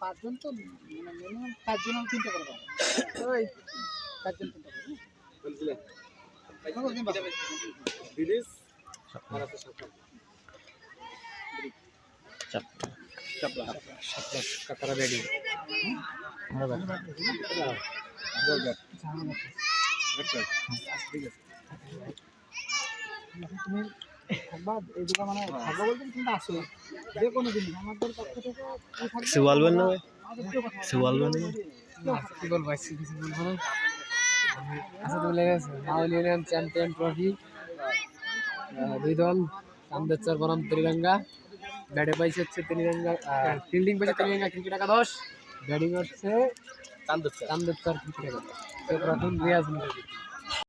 পাঁচজন তো মানে মিনিমাম পাঁচজন তিনটা করে পাঁচজন তিনটা করে কাতারা রেডি তুমি থাকবা তুমি কিছু বলবেন না ভাই? কিছু বলবেন না? কি বলব কিছু বলব না আচ্ছা মাউল ইউনিয়ন চ্যাম্পিয়ন ট্রফি দুই দল বনাম ত্রিরঙ্গা ব্যাটে পাইছে হচ্ছে ত্রিরঙ্গা ফিল্ডিং পাইছে ত্রিরঙ্গা ক্রিকেট একাদশ ব্যাটিং হচ্ছে ক্রিকেট একাদশ তো প্রথম রিয়াজ মুখার্জি